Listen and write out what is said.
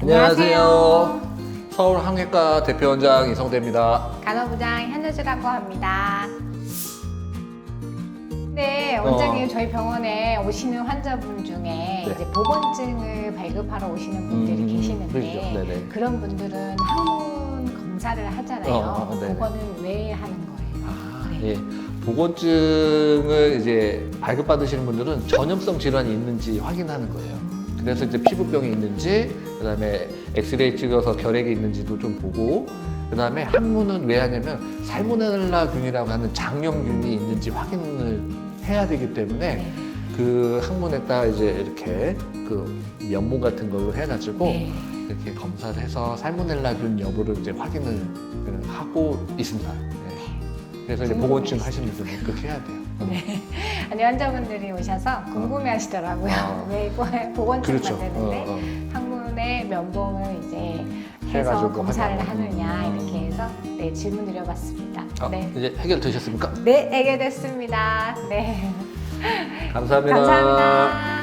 안녕하세요. 서울 항해과 대표원장 이성대입니다. 간호부장 현여주라고 합니다. 네, 원장님 어. 저희 병원에 오시는 환자분 중에 네. 이제 보건증을 발급하러 오시는 분들이 음, 계시는데 그렇죠. 네네. 그런 분들은 항문 검사를 하잖아요. 어, 어, 네네. 그거는 왜 하는 거예요? 아, 네. 예. 보건증을 이제 발급받으시는 분들은 전염성 질환이 있는지 확인하는 거예요. 그래서 이제 피부병이 있는지, 그 다음에 엑스레이 찍어서 결핵이 있는지도 좀 보고, 그 다음에 항문은 왜 하냐면 살모넬라균이라고 하는 장염균이 있는지 확인을 해야 되기 때문에 네. 그 항문에다 이제 이렇게 그 면봉 같은 걸로 해가지고 네. 이렇게 검사를 해서 살모넬라균 여부를 이제 확인을 하고 있습니다. 네. 그래서 이제 보건증 하시는 분들은 그렇게 해야 돼요. 네. 아니 환자분들이 오셔서 궁금해하시더라고요. 어. 왜 이거 보건증 그렇죠. 받는데 어, 어. 항문에 면봉을 이제 해서 해가지고 검사를. 하느냐 음. 이렇게 해서 네 질문 드려봤습니다. 아, 네. 이제 해결되셨습니까? 네, 해결됐습니다. 네. 감사합니다. 감사합니다.